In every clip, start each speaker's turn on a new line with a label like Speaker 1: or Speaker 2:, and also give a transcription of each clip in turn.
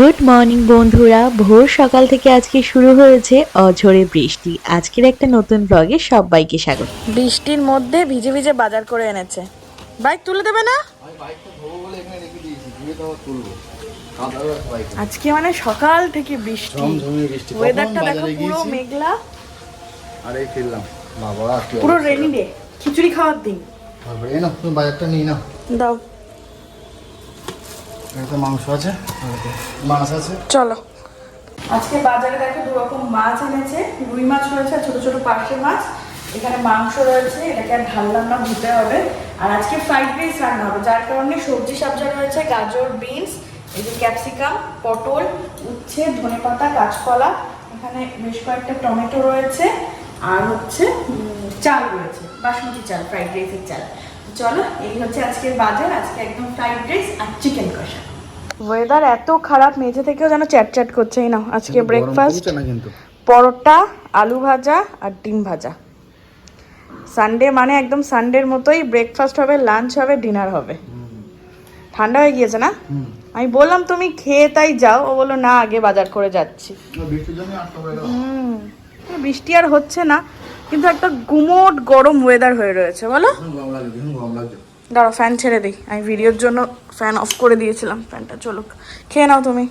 Speaker 1: Good morning বন্ধুরা ভোর সকাল থেকে আজকে শুরু হয়েছে অঝরে বৃষ্টি আজকের একটা নতুন ব্লগে সবাইকে স্বাগত বৃষ্টির মধ্যে ভিজে ভিজে বাজার করে এনেছে বাইক তুলে দেবে না আজকে মানে সকাল থেকে বৃষ্টি ওয়েদারটা দেখো পুরো মেঘলা
Speaker 2: আরে ফিরলাম বাবা
Speaker 1: পুরো রেনি ডে খিচুড়ি খাওয়ার দিন বাজারটা নিই না দাও
Speaker 2: এতে মাংস আছে মাছ আছে
Speaker 1: চলো আজকে বাজারে দেখো দু রকম মাছ এনেছে রুই মাছ রয়েছে ছোট ছোট ছোটো পার্শে মাছ এখানে মাংস রয়েছে এটাকে আর ঢাললাম না ধুতে হবে আর আজকে ফ্রাইড রাইস রান্না হবে যার কারণে সবজি সবজা রয়েছে গাজর বিনস এই যে ক্যাপসিকাম পটল উচ্ছে ধনে পাতা কাঁচকলা এখানে বেশ কয়েকটা টমেটো রয়েছে আর হচ্ছে চাল রয়েছে বাসমতি চাল ফ্রাইড রাইসের চাল চলো এই হচ্ছে আজকের বাজার আজকে একদম ফ্রাইড রাইস আর চিকেন কষা ওয়েদার এত খারাপ মেঝে থেকেও যেন চ্যাট চ্যাট করছেই না আজকে ব্রেকফাস্ট পরোটা আলু ভাজা আর ডিম ভাজা সানডে মানে একদম সানডের মতোই ব্রেকফাস্ট হবে লাঞ্চ হবে ডিনার হবে ঠান্ডা হয়ে গিয়েছে না আমি বললাম তুমি খেয়ে তাই যাও ও বললো না আগে বাজার করে যাচ্ছি বৃষ্টি আর হচ্ছে না কিন্তু একটা গুমোট গরম ওয়েদার হয়ে রয়েছে বলো দাঁড়াও ফ্যান ছেড়ে দিই আমি ভিডিওর জন্য ফ্যান অফ করে দিয়েছিলাম ফ্যানটা চলুক খেয়ে নাও তুমি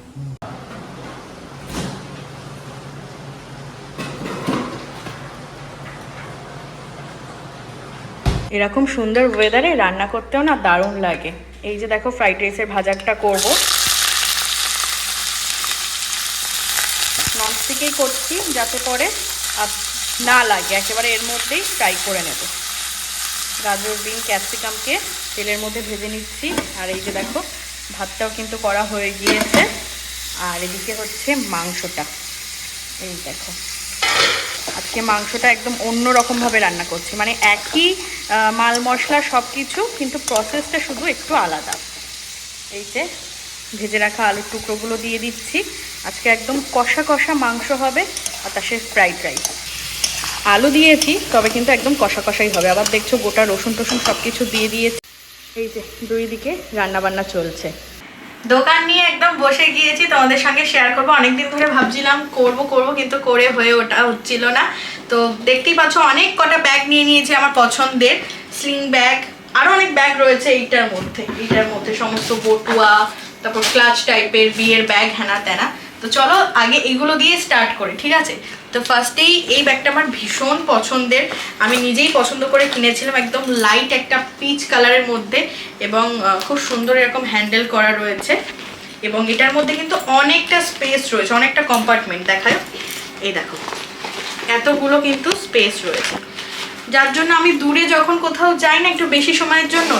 Speaker 1: এরকম সুন্দর ওয়েদারে রান্না করতেও না দারুণ লাগে এই যে দেখো ফ্রাইড রাইসের ভাজাটা করবো ননস্টিকেই করছি যাতে করে না লাগে একেবারে এর মধ্যেই ফ্রাই করে নেব গাজর বিন ক্যাপসিকামকে তেলের মধ্যে ভেজে নিচ্ছি আর এই যে দেখো ভাতটাও কিন্তু করা হয়ে গিয়েছে আর এদিকে হচ্ছে মাংসটা এই দেখো আজকে মাংসটা একদম অন্য রকমভাবে রান্না করছি মানে একই মাল মশলা সব কিছু কিন্তু প্রসেসটা শুধু একটু আলাদা এই যে ভেজে রাখা আলুর টুকরোগুলো দিয়ে দিচ্ছি আজকে একদম কষা কষা মাংস হবে আর তার সে ফ্রাইড রাইস আলু দিয়েছি তবে কিন্তু একদম কষা কষাই হবে আবার দেখছো গোটা রসুন টসুন সব কিছু দিয়ে দিয়েছি এই যে দুই দিকে রান্নাবান্না চলছে দোকান নিয়ে একদম বসে গিয়েছি তোমাদের সঙ্গে শেয়ার করবো অনেকদিন ধরে ভাবছিলাম করব করব কিন্তু করে হয়ে ওটা হচ্ছিল না তো দেখতেই পাচ্ছ অনেক কটা ব্যাগ নিয়ে নিয়েছি আমার পছন্দের স্লিং ব্যাগ আরও অনেক ব্যাগ রয়েছে এইটার মধ্যে এইটার মধ্যে সমস্ত বটুয়া তারপর ক্লাচ টাইপের বিয়ের ব্যাগ হ্যানা ত্যানা তো চলো আগে এগুলো দিয়ে স্টার্ট করি ঠিক আছে তো ফার্স্টেই এই ব্যাগটা আমার ভীষণ পছন্দের আমি নিজেই পছন্দ করে কিনেছিলাম একদম লাইট একটা পিচ কালারের মধ্যে এবং খুব সুন্দর এরকম হ্যান্ডেল করা রয়েছে এবং এটার মধ্যে কিন্তু অনেকটা স্পেস রয়েছে অনেকটা কম্পার্টমেন্ট দেখায় এই দেখো এতগুলো কিন্তু স্পেস রয়েছে যার জন্য আমি দূরে যখন কোথাও যাই না একটু বেশি সময়ের জন্য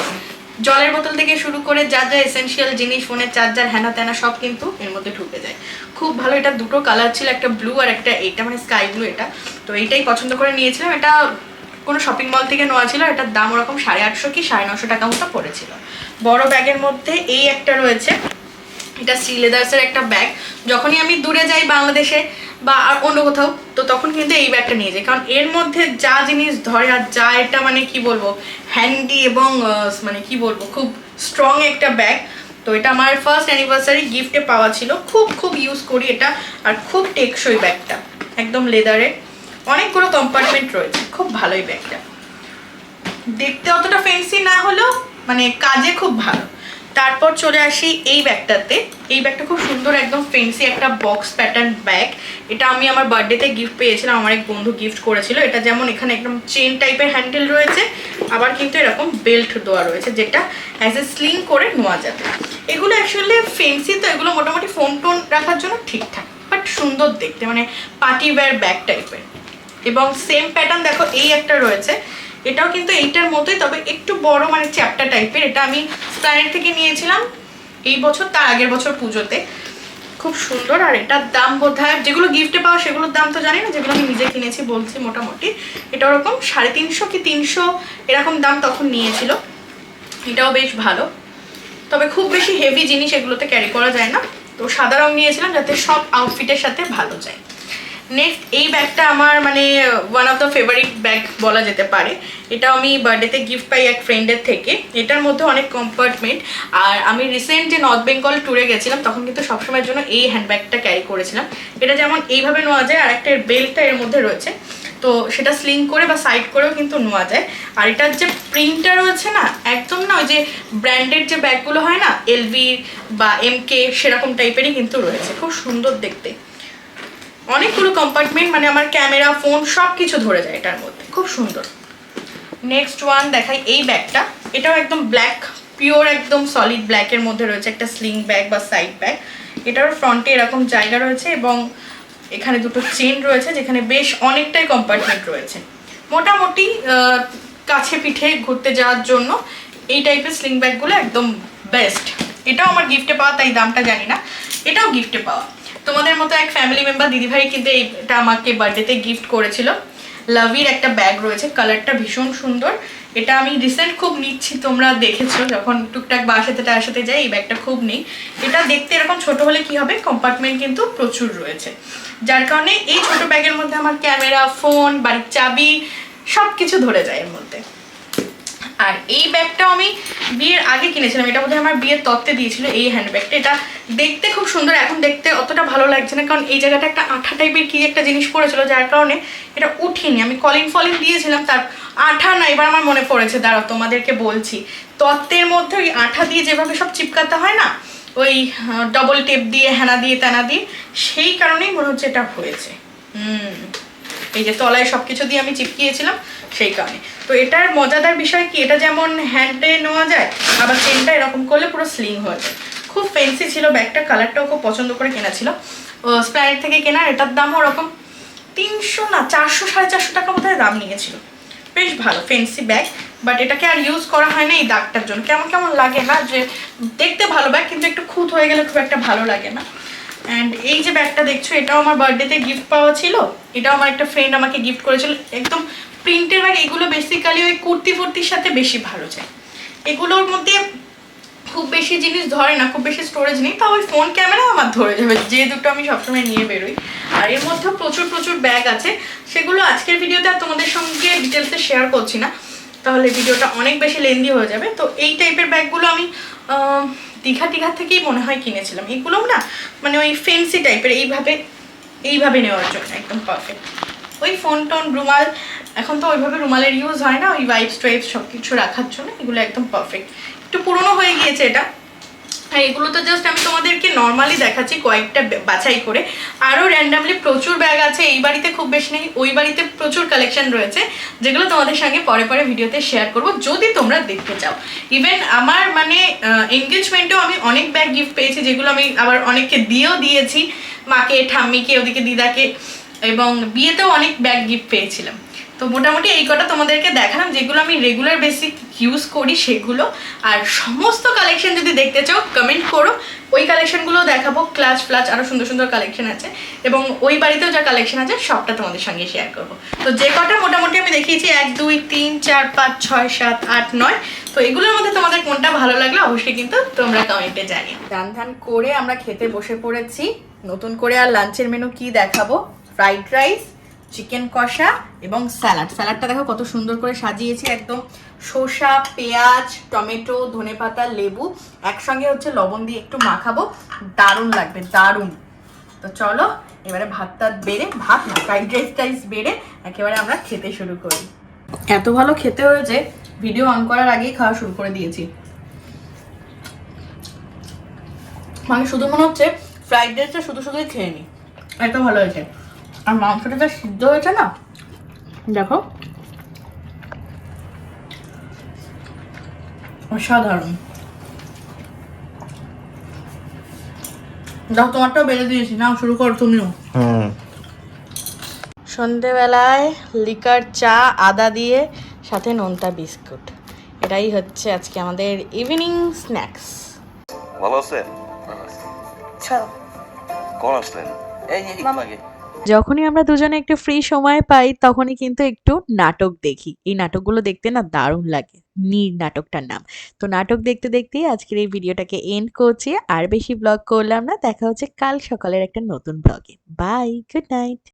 Speaker 1: জলের বোতল থেকে শুরু করে যা যা এসেন্সিয়াল জিনিস ফোনের চার্জার হ্যানা ত্যানা সব কিন্তু এর মধ্যে ঢুকে যায় খুব ভালো এটা দুটো কালার ছিল একটা ব্লু আর একটা এটা মানে স্কাই ব্লু এটা তো এইটাই পছন্দ করে নিয়েছিলাম এটা কোনো শপিং মল থেকে নেওয়া ছিল এটার দাম ওরকম সাড়ে আটশো কি সাড়ে নশো টাকা মতো পড়েছিল বড় ব্যাগের মধ্যে এই একটা রয়েছে এটা শ্রীলেদার্সের একটা ব্যাগ যখনই আমি দূরে যাই বাংলাদেশে বা আর অন্য কোথাও তো তখন কিন্তু এই ব্যাগটা নিয়ে যাই কারণ এর মধ্যে যা জিনিস ধরে আর যা এটা মানে কি বলবো হ্যান্ডি এবং মানে কি বলবো খুব স্ট্রং একটা ব্যাগ তো এটা আমার ফার্স্ট অ্যানিভার্সারি গিফটে পাওয়া ছিল খুব খুব ইউজ করি এটা আর খুব টেকসই ব্যাগটা একদম লেদারের অনেকগুলো কম্পার্টমেন্ট রয়েছে খুব ভালোই ব্যাগটা দেখতে অতটা ফেন্সি না হলেও মানে কাজে খুব ভালো তারপর চলে আসি এই ব্যাগটাতে এই ব্যাগটা খুব সুন্দর একদম ফেন্সি একটা বক্স প্যাটার্ন ব্যাগ এটা আমি আমার বার্থডেতে গিফট পেয়েছিলাম আমার এক বন্ধু গিফট করেছিল এটা যেমন এখানে একদম চেন টাইপের হ্যান্ডেল রয়েছে আবার কিন্তু এরকম বেল্ট দেওয়া রয়েছে যেটা অ্যাজ এ স্লিং করে নেওয়া যাবে এগুলো অ্যাকচুয়ালি ফেন্সি তো এগুলো মোটামুটি ফোন টোন রাখার জন্য ঠিকঠাক বাট সুন্দর দেখতে মানে পার্টি ওয়্যার ব্যাগ টাইপের এবং সেম প্যাটার্ন দেখো এই একটা রয়েছে এটাও কিন্তু এইটার মতোই তবে একটু বড় মানে চ্যাপ্টার টাইপের এটা আমি স্প্ল্যানেট থেকে নিয়েছিলাম এই বছর তার আগের বছর পুজোতে খুব সুন্দর আর এটার দাম বোধ যেগুলো গিফটে পাওয়া সেগুলোর দাম তো জানি না যেগুলো আমি নিজে কিনেছি বলছি মোটামুটি এটা ওরকম সাড়ে তিনশো কি তিনশো এরকম দাম তখন নিয়েছিল এটাও বেশ ভালো তবে খুব বেশি হেভি জিনিস এগুলোতে ক্যারি করা যায় না তো সাদা রঙ নিয়েছিলাম যাতে সব আউটফিটের সাথে ভালো যায় নেক্সট এই ব্যাগটা আমার মানে one of the favourite bag বলা যেতে পারে এটা আমি বার্থডেতে গিফট পাই এক ফ্রেন্ডের থেকে এটার মধ্যে অনেক কম্পার্টমেন্ট আর আমি রিসেন্ট যে নর্থ বেঙ্গল ট্যুরে গেছিলাম তখন কিন্তু সবসময়ের জন্য এই হ্যান্ডব্যাগটা ক্যারি করেছিলাম এটা যেমন এইভাবে নেওয়া যায় আর একটা বেল্টটা এর মধ্যে রয়েছে তো সেটা স্লিং করে বা সাইড করেও কিন্তু নেওয়া যায় আর এটার যে প্রিন্টটা রয়েছে না একদম না ওই যে ব্র্যান্ডেড যে ব্যাগগুলো হয় না এলভি বা এম কে সেরকম টাইপেরই কিন্তু রয়েছে খুব সুন্দর দেখতে অনেকগুলো কম্পার্টমেন্ট মানে আমার ক্যামেরা ফোন সব কিছু ধরে যায় এটার মধ্যে খুব সুন্দর নেক্সট ওয়ান দেখাই এই ব্যাগটা এটাও একদম ব্ল্যাক পিওর একদম সলিড ব্ল্যাকের মধ্যে রয়েছে একটা স্লিং ব্যাগ বা সাইড ব্যাগ এটার ফ্রন্টে এরকম জায়গা রয়েছে এবং এখানে দুটো চেন রয়েছে যেখানে বেশ অনেকটাই কম্পার্টমেন্ট রয়েছে মোটামুটি কাছে পিঠে ঘুরতে যাওয়ার জন্য এই টাইপের স্লিং ব্যাগগুলো একদম বেস্ট এটাও আমার গিফটে পাওয়া তাই দামটা জানি না এটাও গিফটে পাওয়া তোমাদের মতো এক ফ্যামিলি মেম্বার দিদিভাই কিন্তু এইটা আমাকে বার্থডেতে গিফট করেছিল লাভির একটা ব্যাগ রয়েছে কালারটা ভীষণ সুন্দর এটা আমি রিসেন্ট খুব নিচ্ছি তোমরা দেখেছো যখন টুকটাক বাসাতে টাসাতে যাই এই ব্যাগটা খুব নেই এটা দেখতে এরকম ছোট হলে কি হবে কম্পার্টমেন্ট কিন্তু প্রচুর রয়েছে যার কারণে এই ছোট ব্যাগের মধ্যে আমার ক্যামেরা ফোন বাড়ির চাবি সব কিছু ধরে যায় এর মধ্যে আর এই ব্যাগটাও আমি বিয়ের আগে কিনেছিলাম এটা বোধহয় আমার বিয়ের তত্ত্বে দিয়েছিল এই হ্যান্ডব্যাগটা এটা দেখতে খুব সুন্দর এখন দেখতে অতটা ভালো লাগছে না কারণ এই জায়গাটা একটা আঠা টাইপের কী একটা জিনিস পড়েছিল যার কারণে এটা উঠিনি আমি কলিং ফলিং দিয়েছিলাম তার আঠা না এবার আমার মনে পড়েছে দাঁড়া তোমাদেরকে বলছি তত্ত্বের মধ্যে ওই আঠা দিয়ে যেভাবে সব চিপকাতে হয় না ওই ডবল টেপ দিয়ে হেনা দিয়ে তেনা দিয়ে সেই কারণেই মনে হচ্ছে এটা হয়েছে হুম এই যে তলায় সব কিছু দিয়ে আমি চিপকিয়েছিলাম সেই কারণে তো এটার মজাদার বিষয় কি এটা যেমন হ্যান্ডে নেওয়া যায় আবার চেনটা এরকম করলে পুরো স্লিং হয়ে যায় খুব ফ্যান্সি ছিল ব্যাগটা কালারটাও খুব পছন্দ করে কেনা ছিল স্প্রাইট থেকে কেনা এটার দাম ওরকম তিনশো না চারশো সাড়ে চারশো টাকা বোধহয় দাম নিয়েছিল বেশ ভালো ফ্যান্সি ব্যাগ বাট এটাকে আর ইউজ করা হয় না এই দাগটার জন্য কেমন কেমন লাগে না হ্যাঁ? যে দেখতে ভালো ব্যাগ কিন্তু একটু খুঁত হয়ে গেলে খুব একটা ভালো লাগে না অ্যান্ড এই যে ব্যাগটা দেখছো এটাও আমার বার্থডেতে গিফট পাওয়া ছিল এটাও আমার একটা ফ্রেন্ড আমাকে গিফট করেছিল একদম প্রিন্টের ব্যাগ এগুলো বেসিক্যালি ওই কুর্তি ফুর্তির সাথে বেশি ভালো যায় এগুলোর মধ্যে খুব বেশি জিনিস ধরে না খুব বেশি স্টোরেজ নেই তাও ওই ফোন ক্যামেরা আমার ধরে যাবে যে দুটো আমি সবসময় নিয়ে বেরোই আর এর মধ্যেও প্রচুর প্রচুর ব্যাগ আছে সেগুলো আজকের ভিডিওতে আর তোমাদের সঙ্গে ডিটেলসে শেয়ার করছি না তাহলে ভিডিওটা অনেক বেশি লেন্দি হয়ে যাবে তো এই টাইপের ব্যাগগুলো আমি দীঘা দীঘা থেকেই মনে হয় কিনেছিলাম এগুলো না মানে ওই ফেন্সি টাইপের এইভাবে এইভাবে নেওয়ার জন্য একদম পারফেক্ট ওই ফোন টোন রুমাল এখন তো ওইভাবে রুমালের ইউজ হয় না ওই ওয়াইপস টাইপস সব কিছু রাখার জন্য এগুলো একদম পারফেক্ট একটু পুরনো হয়ে গিয়েছে এটা হ্যাঁ এগুলো তো জাস্ট আমি তোমাদেরকে নর্মালি দেখাচ্ছি কয়েকটা বাছাই করে আরও র্যান্ডামলি প্রচুর ব্যাগ আছে এই বাড়িতে খুব বেশি নেই ওই বাড়িতে প্রচুর কালেকশন রয়েছে যেগুলো তোমাদের সঙ্গে পরে পরে ভিডিওতে শেয়ার করব যদি তোমরা দেখতে চাও ইভেন আমার মানে এনগেজমেন্টেও আমি অনেক ব্যাগ গিফট পেয়েছি যেগুলো আমি আবার অনেককে দিয়েও দিয়েছি মাকে ঠাম্মিকে ওদিকে দিদাকে এবং বিয়েতেও অনেক ব্যাগ গিফট পেয়েছিলাম তো মোটামুটি এই কটা তোমাদেরকে দেখালাম যেগুলো আমি রেগুলার বেসিক ইউজ করি সেগুলো আর সমস্ত কালেকশন যদি দেখতে চাও কমেন্ট করো ওই কালেকশনগুলো দেখাবো ক্লাচ ফ্লাচ আরও সুন্দর সুন্দর কালেকশন আছে এবং ওই বাড়িতেও যা কালেকশন আছে সবটা তোমাদের সঙ্গে শেয়ার করবো তো যে কটা মোটামুটি আমি দেখিয়েছি এক দুই তিন চার পাঁচ ছয় সাত আট নয় তো এগুলোর মধ্যে তোমাদের কোনটা ভালো লাগলো অবশ্যই কিন্তু তোমরা কমেন্টে জানি রান ধান করে আমরা খেতে বসে পড়েছি নতুন করে আর লাঞ্চের মেনু কি দেখাবো ফ্রাইড রাইস চিকেন কষা এবং স্যালাড স্যালাডটা দেখো কত সুন্দর করে সাজিয়েছে একদম শসা পেঁয়াজ টমেটো ধনে পাতা লেবু একসঙ্গে হচ্ছে লবণ দিয়ে একটু মাখাবো দারুণ লাগবে দারুণ তো চলো এবারে ভাতটা বেড়ে ভাত না ফ্রাইড রাইস টাইস বেড়ে একেবারে আমরা খেতে শুরু করি এত ভালো খেতে হয়েছে ভিডিও অন করার আগেই খাওয়া শুরু করে দিয়েছি মানে শুধু মনে হচ্ছে ফ্রাইড রাইসটা শুধু শুধুই খেয়ে নিই এত ভালো হয়েছে আর মাংসটা যা সিদ্ধ হয়েছে না দেখো অসাধারণ দাও তোমারটাও বেড়ে দিয়েছি নাও শুরু কর তুমিও সন্ধেবেলায় লিকার চা আদা দিয়ে সাথে নোনতা বিস্কুট এটাই হচ্ছে আজকে আমাদের ইভিনিং স্ন্যাক্স ভালো আছে আচ্ছা।
Speaker 2: কোন আসলেন এই একটু
Speaker 1: আগে যখনই আমরা দুজনে একটু ফ্রি সময় পাই তখনই কিন্তু একটু নাটক দেখি এই নাটকগুলো দেখতে না দারুণ লাগে নীর নাটকটার নাম তো নাটক দেখতে দেখতেই আজকের এই ভিডিওটাকে এন্ড করছি আর বেশি ব্লগ করলাম না দেখা হচ্ছে কাল সকালের একটা নতুন ব্লগে বাই গুড নাইট